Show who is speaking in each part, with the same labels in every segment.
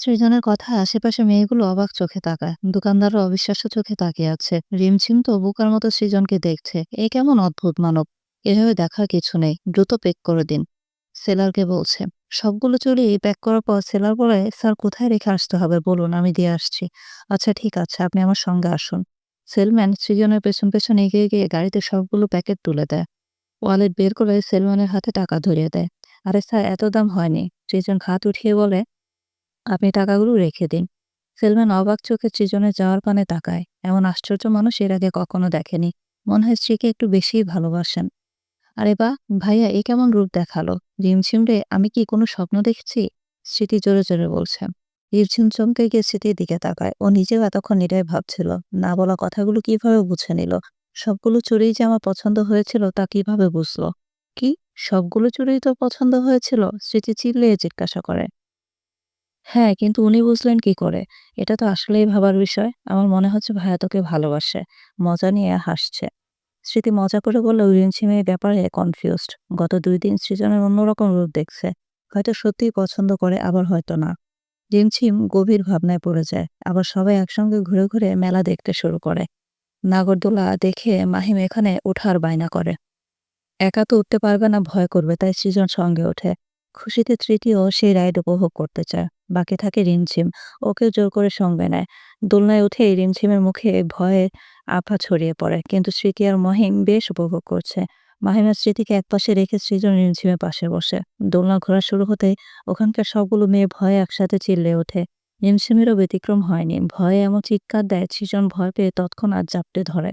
Speaker 1: সৃজনের কথা আশেপাশে মেয়েগুলো অবাক চোখে তাকায়। দোকানদাররা অবিশ্বাস্য চোখে তাকিয়ে আছে। রিমঝিম তো বুকার মতো সৃজনকে দেখছে। এ কেমন অদ্ভুত মানব? এভাবে দেখার কিছু নেই। দ্রুত পেক করে দিন। সেলারকে বলছে, সবগুলো চুরি প্যাক করার পর সেলার বলে, স্যার, কোথায় রেখে আসতে হবে? বলুন, আমি দিয়ে আসছি। আচ্ছা ঠিক আছে, আপনি আমার সঙ্গে আসুন সেলম্যান সৃজনের পেছন পেছন এগিয়ে গিয়ে গাড়িতে সবগুলো প্যাকেট তুলে দেয়। ওয়ালেট বের করে সেলম্যানের হাতে টাকা ধরিয়ে দেয়। আরে স্যার, এত দাম হয়নি। সৃজন হাত উঠিয়ে বলে আপনি টাকাগুলো রেখে দিন। সেলম্যান অবাক চোখে সৃজনের যাওয়ার পানে তাকায়। এমন আশ্চর্য মানুষ এর আগে কখনো দেখেনি। মনে হয় স্ত্রীকে একটু বেশিই ভালোবাসেন। আরে বা ভাইয়া, এ কেমন রূপ দেখাল? রিমঝিম আমি কি কোনো স্বপ্ন দেখছি? স্মৃতি জোরে জোরে বলছে। রিমঝিম চমকে গিয়ে স্মৃতির দিকে তাকায়। ও নিজেও এতক্ষণ নিরাই ভাবছিল, না বলা কথাগুলো কীভাবে বুঝে নিল? সবগুলো চুরি যে আমার পছন্দ হয়েছিল তা কীভাবে বুঝলো? কি? সবগুলো চুরি তো পছন্দ হয়েছিল? স্মৃতি চিল্লিয়ে জিজ্ঞাসা করে। হ্যাঁ, কিন্তু উনি বুঝলেন কি করে? এটা তো আসলেই ভাবার বিষয়। আমার মনে হচ্ছে ভাইয়া তোকে ভালোবাসে। মজা নিয়ে হাসছে। স্মৃতি মজা করে বলল, রিমঝিমের ব্যাপারে কনফিউজড। গত ২ দিন সৃজনের অন্যরকম রূপ দেখছে। হয়তো সত্যিই পছন্দ করে, আবার হয়তো না। রিমঝিম গভীর ভাবনায় পড়ে যায়। আবার সবাই একসঙ্গে ঘুরে, ঘুরে মেলা দেখতে শুরু করে। নাগরদোলা দেখে মাহিম এখানে ওঠার বায়না করে। একা তো উঠতে পারবে না, ভয় করবে, তাই সৃজন সঙ্গে ওঠে। খুশিতে তৃতীয় সেই রাইড উপভোগ করতে চায়। বাকি থাকে রিমঝিম ওকে জোর করে সঙ্গে নেয়। দোলনায় উঠে রিমঝিমের মুখে ভয়ে আভা ছড়িয়ে পড়ে। কিন্তু স্মৃতি আর মহিম বেশ উপভোগ করছে। মাহিমের স্মৃতিকে একপাশে রেখে সৃজন রিমঝিমের পাশে বসে। দোলনা ঘোরা শুরু হতেই ওখানকার সবগুলো মেয়ে ভয়ে একসাথে চিল্লে ওঠে। রিমঝিমেরও ব্যতিক্রম হয়নি। ভয়ে এমন চিৎকার দেয়, সৃজন ভয় পেয়ে তৎক্ষণাৎ জাপটে ধরে।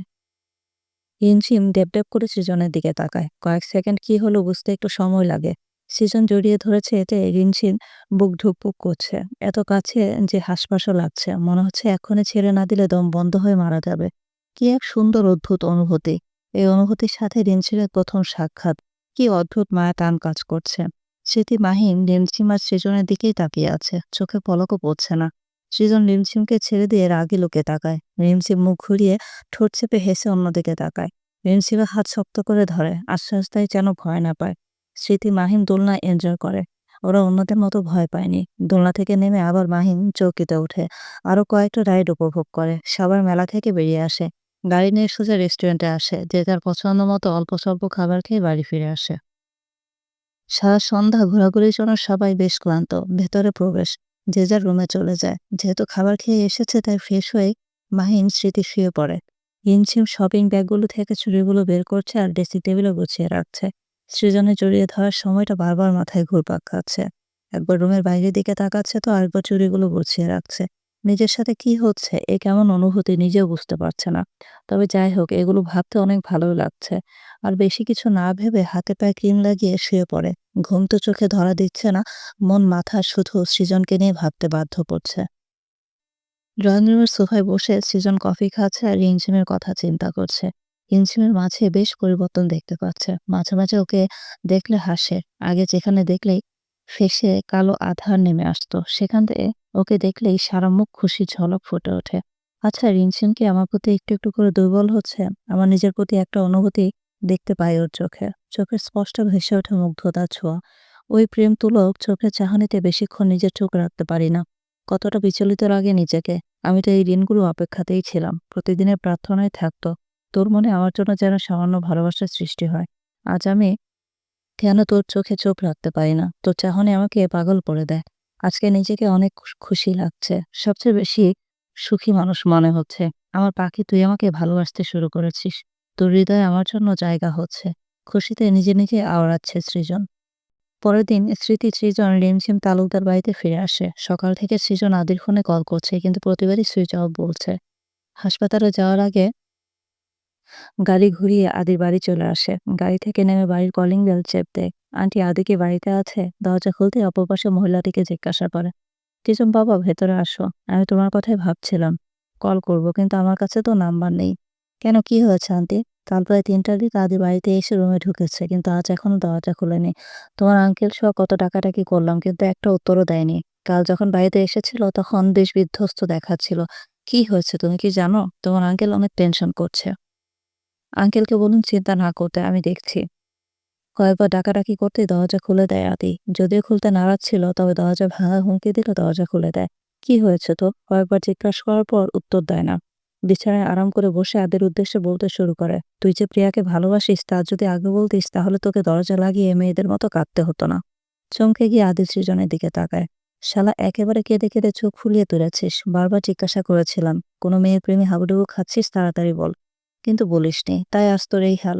Speaker 1: রিমঝিম ডেপ করে সৃজনের দিকে তাকায়। কয়েক সেকেন্ড কি হলো বুঝতে একটু সময় লাগে। সৃজন জড়িয়ে ধরেছে, এতে রিনঝিন বুক ধুকপুক করছে। এত কাছে যে হাসপাসও লাগছে। মনে হচ্ছে এক্ষুনি ছেড়ে না দিলে দম বন্ধ হয়ে মারা যাবে। কি এক সুন্দর অদ্ভুত অনুভূতি। এই অনুভূতির সাথে রিনঝিনের প্রথম সাক্ষাৎ। কি অদ্ভুত মায়া টান কাজ করছে। স্মৃতি মাহিম রিমঝিম সৃজনের দিকেই তাকিয়ে আছে। চোখে পলকও পড়ছে না। সৃজন রিমঝিমকে ছেড়ে দিয়ে রাগে লোকে তাকায়। রিমঝিম মুখ ঘুরিয়ে ঠোঁট চেপে হেসে অন্যদিকে তাকায়। রিমঝিমের হাত শক্ত করে ধরে। আস্তে আস্তে যেন ভয় না পায়। স্মৃতি মাহিম দোলনা এনজয় করে। ওরা অন্যদের মতো ভয় পায়নি। দোলনা থেকে নেমে আবার মাহিম চৌকিতে ওঠে। আরও কয়েকটা রাইড উপভোগ করে। সবার মেলা থেকে বেরিয়ে আসে। গাড়ি নিয়ে সোজা রেস্টুরেন্টে আসে, যে তার পছন্দ মতো অল্প স্বল্প খাবার খেয়ে বাড়ি ফিরে আসে। সারা সন্ধ্যা ঘোরাঘুরির জন্য সবাই বেশ ক্লান্ত। ভেতরে প্রবেশ, যে যার রুমে চলে যায়। যেহেতু খাবার খেয়ে এসেছে, তাই ফ্রেশ হয়ে মাহিন স্মৃতি শুয়ে পড়ে। ইনসিম শপিং ব্যাগগুলো থেকে চুড়িগুলো বের করছে আর ড্রেসিং টেবিলও গুছিয়ে রাখছে। সৃজনে জড়িয়ে ধরার সময়টা বারবার মাথায় ঘুরপাক খাচ্ছে। একবার রুমের বাইরের দিকে তাকাচ্ছে তো আরেকবার চুরিগুলো গুছিয়ে রাখছে। নিজের সাথে কি হচ্ছে, এ কেমন অনুভূতি নিজেও বুঝতে পারছে না। তবে যাই হোক, এগুলো ভাবতে অনেক ভালোই লাগছে। আর বেশি কিছু না ভেবে হাতে পায়ে ক্রিম লাগিয়ে শুয়ে পড়ে। ঘুম তো চোখে ধরা দিচ্ছে না, মন, মাথা শুধু সৃজনকে নিয়ে ভাবতে বাধ্য করছে। ড্রয়িং রুমের সোফায় বসে সৃজন কফি খাচ্ছে আর রিনঝিমের কথা চিন্তা করছে। হিমশিমের মাঝে বেশ পরিবর্তন দেখতে পাচ্ছে। মাঝে মাঝে ওকে দেখলে হাসে। আগে যেখানে দেখলেই ফেসে কালো আধার নেমে আসতো। সেখান থেকে ওকে দেখলেই সারা মুখ খুশি ঝলক ফুটে ওঠে। আচ্ছা রিনসিন কি আমার প্রতি একটু একটু করে দুর্বল হচ্ছে? আমার নিজের প্রতি একটা অনুভূতি দেখতে পাই ওর চোখে। চোখে স্পষ্ট ভেসে ওঠে মুগ্ধতা, ছোঁয়া। ওই প্রেম তুলক চোখের চাহানিতে বেশিক্ষণ নিজের চোখ রাখতে পারি না। কতটা বিচলিত লাগে নিজেকে। আমি তো এই দিনগুলো অপেক্ষাতেই ছিলাম। প্রতিদিনের প্রার্থনায় থাকতো। তোর মনে আমার জন্য যেন সামান্য ভালোবাসার সৃষ্টি হয়। আজ আমি কেন তোর চোখে চোখ রাখতে পারি না? তোর চাহনি আমাকে পাগল করে দেয়। আজকে নিজেকে অনেক খুশি লাগছে। সবচেয়ে বেশি সুখী মানুষ মনে হচ্ছে। আমার পাখি, তুই আমাকে ভালোবাসতে শুরু করেছিস। তোর হৃদয়ে আমার জন্য জায়গা হচ্ছে। খুশিতে নিজে নিজে আওড়াচ্ছে সৃজন। পরের দিন স্মৃতি সৃজন রিমঝিম তালুকদার বাড়িতে ফিরে আসে। সকাল থেকে সৃজন আদির ফোনে কল করছে, কিন্তু প্রতিবারই সুইচ অফ বলছে। হাসপাতালে যাওয়ার আগে গাড়ি ঘুরিয়ে আদির বাড়ি চলে আসে। গাড়ি থেকে নেমে বাড়ির কলিং বেল চেপ দেয়। আন্টি, আদি কি বাড়িতে আছে? দরজা খুলতে অপর পাশে মহিলাটিকে জিজ্ঞাসা করে। টিচুম বাবা, ভেতরে আসো। আমি তোমার কথাই ভাবছিলাম। কল করব, কিন্তু আমার কাছে তো নাম্বার নেই। কেন, কি হয়েছে, আন্টি? কাল প্রায় তিনটার দিকে আদি বাড়িতে এসে রুমে ঢুকেছে, কিন্তু আজ এখনও দরজা খুলেনি। তোমার আঙ্কেল সহ কত টাকাটাকি করলাম, কিন্তু একটা উত্তরও দেয়নি। কাল যখন বাড়িতে এসেছিল, তখন দেশ বিধ্বস্ত দেখাচ্ছিল। কি হয়েছে, তুমি কি জানো? তোমার আঙ্কেল অনেক টেনশন করছে। আঙ্কেলকে বলুন, চিন্তা না করতে, আমি দেখছি। কয়েকবার ডাকাডাকি করতেই দরজা খুলে দেয় আদি। যদিও খুলতে নারাজ ছিল, তবে দরজা ভাঙা হুমকি দিলে দরজা খুলে দেয়। কি হয়েছে তো কয়েকবার জিজ্ঞাসা করার পর উত্তর দেয় না। বিছানায় আরাম করে বসে আদের উদ্দেশ্যে বলতে শুরু করে, তুই যে প্রিয়াকে ভালোবাসিস তা যদি আগে বলতিস, তাহলে তোকে দরজা লাগিয়ে মেয়েদের মতো কাঁদতে হতো না। চমকে গিয়ে আদি সৃজনের দিকে তাকায়। শালা, একেবারে কেঁদে কেঁদে চোখ ফুলিয়ে তুলেছিস। বারবার জিজ্ঞাসা করেছিলাম, কোনো মেয়ের প্রেমে হাবুডুবু খাচ্ছিস? তাড়াতাড়ি বল। কিন্তু বলিসনি, তাই আজ তোর এই হাল।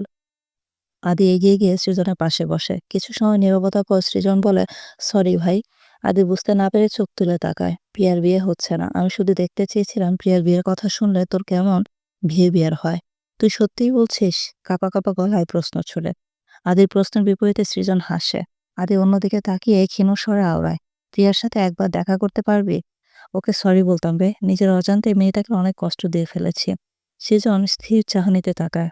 Speaker 1: আদি এগিয়ে গিয়ে সৃজনের পাশে বসে। কিছু সময় নীরবতার পর সৃজন বলে, সরি ভাই, আদি বুঝতে না পেরে চোখ তুলে তাকায়। প্রিয়ার বিয়ে হচ্ছে না। আমি শুধু দেখতে চেয়েছিলাম, প্রিয়ার বিয়ের কথা শুনলে তোর কেমন বিয়ে বিয়ার হয়। তুই সত্যিই বলছিস? কাপা কাপা গলায় প্রশ্ন ছুড়ে। আদির প্রশ্নের বিপরীতে সৃজন হাসে। আদি অন্যদিকে তাকিয়ে ক্ষীণ স্বরে আওড়ায়, প্রিয়ার সাথে একবার দেখা করতে পারবি? ওকে সরি বলতাম বে, নিজের অজান্তে মেয়েটাকে অনেক কষ্ট দিয়ে ফেলেছি। সৃজন স্থির চাহনিতে তাকায়।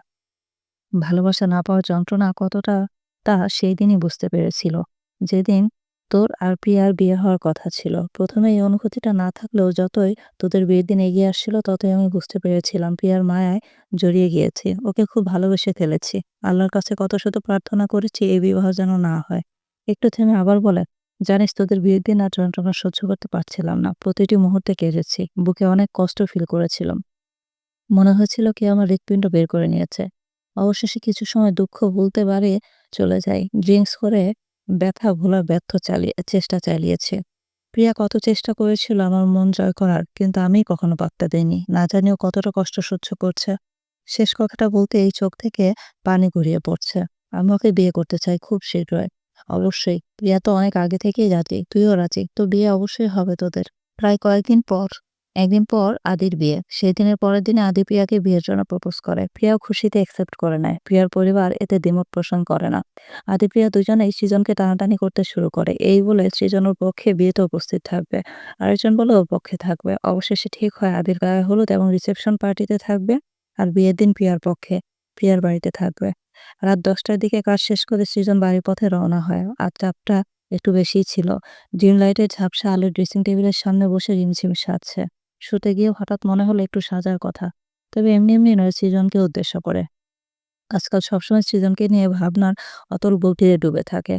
Speaker 1: ভালোবাসা না পাওয়ার যন্ত্রণা কতটা, তা সেই দিনই বুঝতে পেরেছিল। যেদিন তোর আর প্রিয়ার বিয়ে হওয়ার কথা ছিল, প্রথমে এই অনুভূতিটা না থাকলেও যতই তোদের বিয়ের দিন এগিয়ে আসছিল, ততই আমি বুঝতে পেরেছিলাম প্রিয়ার মায়ায় জড়িয়ে গিয়েছি। ওকে খুব ভালোবেসে ফেলেছি। আল্লাহর কাছে কত শত প্রার্থনা করেছি, এই বিবাহ যেন না হয়। একটু থেমে আবার বলে, জানিস, তোদের বিয়ের দিন আর যন্ত্রণা সহ্য করতে পারছিলাম না। প্রতিটি মুহূর্তে কেঁদেছি। বুকে অনেক কষ্ট ফিল করেছিলাম। মনে হয়েছিল কেউ আমার হৃৎপিণ্ড বের করে নিয়েছে। অবশেষে কিছু সময় দুঃখ ভুলতে পারে চলে যায় ড্রিঙ্কস করে ব্যথা ভোলার ব্যর্থ চালিয়ে, চেষ্টা চালিয়েছে। প্রিয়া কত চেষ্টা করেছিল আমার মন জয় করার, কিন্তু আমি কখনো পাত্তা দেইনি। না জানিও কতটা কষ্ট সহ্য করছে। শেষ কথাটা বলতে এই চোখ থেকে পানি গড়িয়ে পড়ছে। আমি ওকে বিয়ে করতে চাই খুব শীঘ্রই। অবশ্যই। প্রিয়া তো অনেক আগে থেকেই রাজি। তুইও রাজি। তো বিয়ে অবশ্যই হবে তোদের। প্রায় কয়েকদিন পর একদিন পর আদির বিয়ে। সেই দিনের পরের দিনে আদি প্রিয়াকে বিয়ের জন্য প্রপোজ করে। প্রিয়াও খুশিতে অ্যাকসেপ্ট করে নেয়। প্রিয়ার পরিবার এতে দ্বিমত পোষণ করে না। আদি প্রিয়া দুজনেই সৃজনকে টানাটানি করতে শুরু করে। এই বলে সৃজনের পক্ষে বিয়েতে উপস্থিত থাকবে। আরেকজন বলে ওর পক্ষে থাকবে। অবশেষে ঠিক হয় আদির গায়ে হলুদ এবং রিসেপশন পার্টিতে থাকবে আর বিয়ের দিন প্রিয়ার পক্ষে প্রিয়ার বাড়িতে থাকবে। রাত দশটার দিকে কাজ শেষ করে সৃজন বাড়ির পথে রওনা হয়। আর চাপটা একটু বেশিই ছিল। ডিম লাইটের ঝাপসা আলোর ড্রেসিং টেবিলের সামনে বসে রিমঝিম সাজছে। শুতে গিয়ে হঠাৎ মনে হলো একটু সাজার কথা। তবে এমনি এমনি নয়, সৃজনকে উদ্দেশ্য করে। আজকাল সবসময় সৃজনকে নিয়ে ভাবনার অতল গভীরে ডুবে থাকে।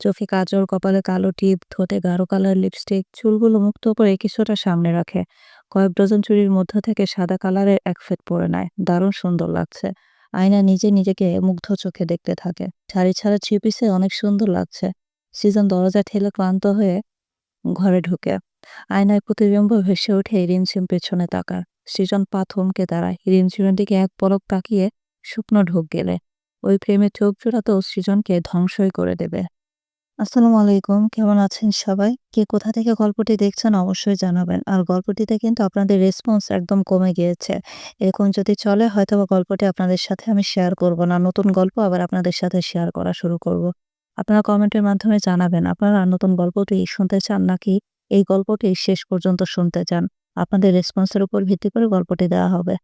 Speaker 1: চোখে কাজল, কপালে কালো টিপ ধোতে গাঢ় কালার লিপস্টিক, চুলগুলো মুক্ত করে কিছুটা সামনে রাখে। কয়েক ডজন চুরির মধ্য থেকে সাদা কালারের এক ফেট পরে নেয়। দারুণ সুন্দর লাগছে। আয়না নিজে নিজেকে মুগ্ধ চোখে দেখতে থাকে। শাড়ি ছাড়া থ্রি পিসে অনেক সুন্দর লাগছে। সৃজন দরজা ঠেলে ক্লান্ত হয়ে ঘরে ঢুকে। আয়নায় প্রতিবিম্ব ভেসে ওঠে রিমঝিম পেছনে তাকার। সৃজন পা থমকে দাঁড়ায়। রিমঝিমের দিকে এক পলক তাকিয়ে শুকনো ঢোক গেলে। ওই প্রেমে চোখ জোড়াতেও সৃজনকে ধ্বংসই করে দেবে। আসসালামু আলাইকুম, কেমন আছেন সবাই? কে কোথা থেকে গল্পটি দেখছেন অবশ্যই জানাবেন। আর গল্পটিতে কিন্তু আপনাদের রেসপন্স একদম কমে গিয়েছে। এরকম যদি চলে হয়তো বা গল্পটি আপনাদের সাথে আমি শেয়ার করব না। নতুন গল্প আবার আপনাদের সাথে শেয়ার করা শুরু করব। আপনারা কমেন্টের মাধ্যমে জানাবেন, আপনারা নতুন গল্পটি শুনতে চান নাকি এই গল্পটি শেষ পর্যন্ত শুনতে চান। আপনাদের রেসপন্সের উপর ভিত্তি করে গল্পটি দেওয়া হবে।